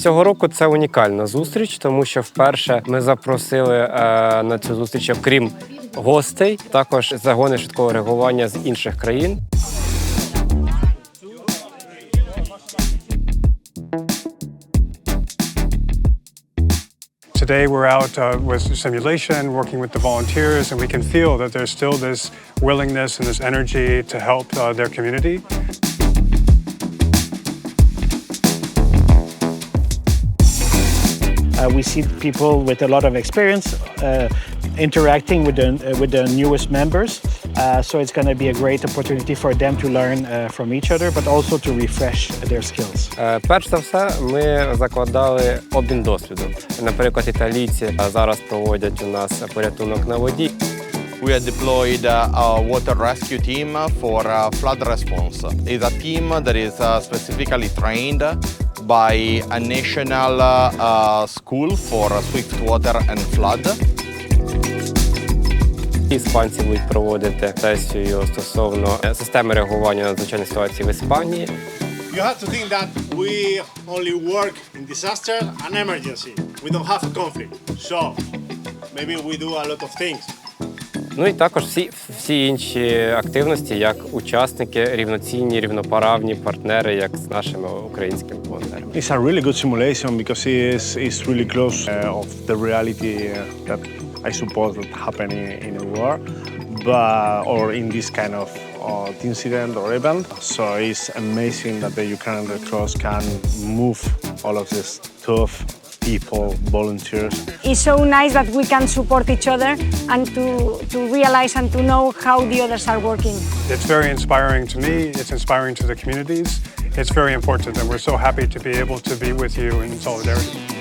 Цього року це унікальна зустріч, тому що вперше ми запросили е, на цю зустріч, окрім гостей, також загони швидкого реагування з інших країн. Today we're out uh, with simulation, working with the volunteers, and we can feel that there's still this willingness and this energy to help uh, their community. Uh, we see people with a lot of experience uh, interacting with the, uh, with the newest members. Uh, so it's going to be a great opportunity for them to learn uh, from each other, but also to refresh their skills. Е, Перш за все, ми закладали обмін досвідом. Наприклад, італійці е, зараз проводять у нас порятунок на воді. We have deployed uh, a water rescue team for uh, flood response. It's a team that is uh, specifically trained by a national uh, uh, school for swift water and flood. Іспанці будуть проводити сесію стосовно е, системи реагування на надзвичайні ситуації в Іспанії. You have to think that we only work in disaster and emergency. We don't have a conflict. So maybe we do a lot of things. Ну і також всі, всі інші активності, як учасники, рівноцінні, рівноправні партнери, як з нашими українськими волонтерами. It's a really good simulation because it's, it's really close uh, of the reality uh, that I suppose would happen in, a war, but or in this kind of uh, incident or event. So it's amazing that the Ukrainian Red Cross can move all of these tough people, volunteers, It's so nice that we can support each other and to, to realize and to know how the others are working. It's very inspiring to me, it's inspiring to the communities. It's very important, and we're so happy to be able to be with you in solidarity.